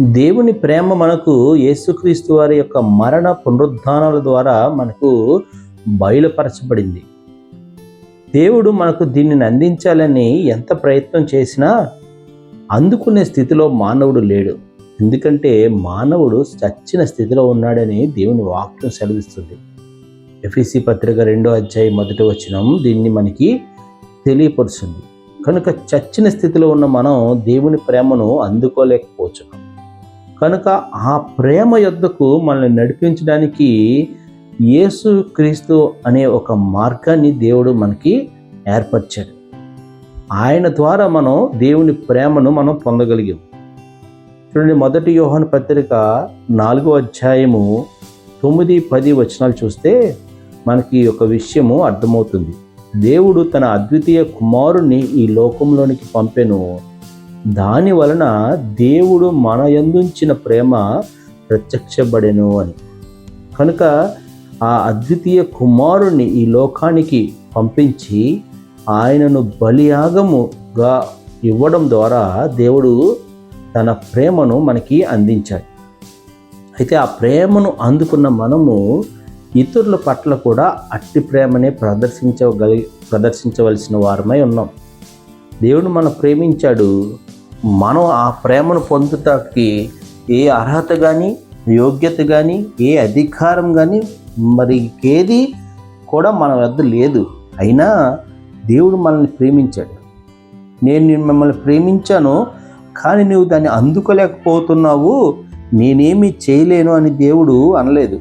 దేవుని ప్రేమ మనకు యేసుక్రీస్తు వారి యొక్క మరణ పునరుద్ధానాల ద్వారా మనకు బయలుపరచబడింది. దేవుడు మనకు దీనిని అందించాలని ఎంత ప్రయత్నం చేసినా అందుకునే స్థితిలో మానవుడు లేడు. ఎందుకంటే మానవుడు చచ్చిన స్థితిలో ఉన్నాడని దేవుని వాక్యం సెలవిస్తుంది. ఎఫ్ఈసి పత్రిక రెండో అధ్యాయం మొదటి వచనం దీన్ని మనకి తెలియపరుస్తుంది. కనుక చచ్చిన స్థితిలో ఉన్న మనం దేవుని ప్రేమను అందుకోలేకపోతున్నాం. కనుక ఆ ప్రేమ యొద్దకు మనల్ని నడిపించడానికి యేసు క్రీస్తు అనే ఒక మార్గాన్ని దేవుడు మనకి ఏర్పరిచాడు. ఆయన ద్వారా మనం దేవుని ప్రేమను మనం పొందగలిగాం. చూడండి మొదటి యోహాను పత్రిక నాలుగో అధ్యాయము తొమ్మిది పది వచనాలు చూస్తే మనకి ఒక విషయము అర్థమవుతుంది. దేవుడు తన అద్వితీయ కుమారుణ్ణి ఈ లోకంలోనికి పంపెను. దాని వలన దేవుడు మన ఎందుంచిన ప్రేమ ప్రత్యక్షపడెను అని. కనుక ఆ అద్వితీయ కుమారుణ్ణి ఈ లోకానికి పంపించి ఆయనను బలియాగముగా ఇవ్వడం ద్వారా దేవుడు తన ప్రేమను మనకి అందించాడు. అయితే ఆ ప్రేమను అందుకున్న మనము ఇతరుల పట్ల కూడా అట్టి ప్రేమనే ప్రదర్శించగలి ప్రదర్శించవలసిన వారమై ఉన్నాం. దేవుడు మనం ప్రేమించాడు. మనం ఆ ప్రేమను పొందుటానికి ఏ అర్హత కానీ యోగ్యత కానీ ఏ అధికారం కానీ మరి ఏది కూడా మన వద్ద లేదు. అయినా దేవుడు మనల్ని ప్రేమించాడు. నేను నేను మిమ్మల్ని ప్రేమించాను కానీ నువ్వు దాన్ని అందుకోలేకపోతున్నావు నేనేమి చేయలేను అని దేవుడు అనలేదు.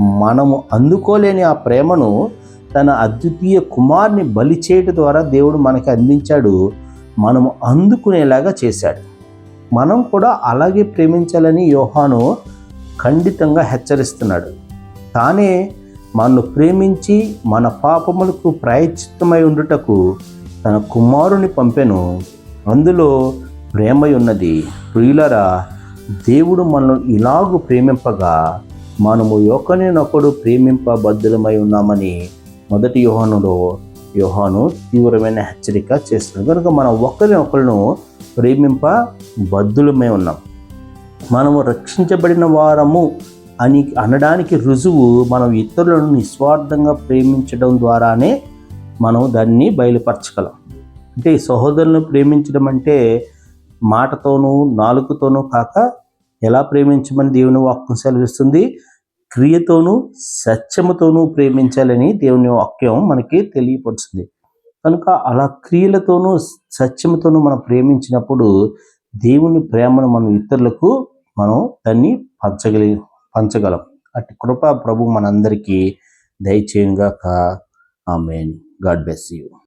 మనము అందుకోలేని ఆ ప్రేమను తన అద్వితీయ కుమార్ని బలి చేయటం ద్వారా దేవుడు మనకి అందించాడు. మనము అందుకునేలాగా చేశాడు. మనం కూడా అలాగే ప్రేమించాలని యోహాను ఖండితంగా హెచ్చరిస్తున్నాడు. తానే మనను ప్రేమించి మన పాపములకు ప్రాయశ్చిత్తమై ఉండుటకు తన కుమారుని పంపెను. అందులో ప్రేమై ఉన్నది ప్రియులరా దేవుడు మనను ఇలాగు ప్రేమింపగా మనము ఒకరినొకడు ప్రేమింపబద్ధులమై ఉన్నామని మొదటి యోహనులో యోహాను తీవ్రమైన హెచ్చరిక చేస్తున్నాడు. కనుక మనం ఒకరిని ఒకరిను ప్రేమింప బద్దులమే ఉన్నాం. మనము రక్షించబడిన వారము అని అనడానికి రుజువు మనం ఇతరులను నిస్వార్థంగా ప్రేమించడం ద్వారానే మనం దాన్ని బయలుపరచగలం. అంటే ఈ సహోదరులను ప్రేమించడం అంటే మాటతోనూ నాలుగుతోనూ కాక ఎలా ప్రేమించమని దేవుని వాక్యం సెలవిస్తుంది? క్రియతోనూ సత్యముతోనూ ప్రేమించాలని దేవుని వాక్యం మనకి తెలియపరుస్తుంది. కనుక అలా క్రియలతోనూ సత్యముతోనూ మనం ప్రేమించినప్పుడు దేవుని ప్రేమను మనం ఇతరులకు మనం దాన్ని పంచగలి పంచగలం. అటు కృప ప్రభు మనందరికీ దయచేయంగాక ఆమెన్. God bless you.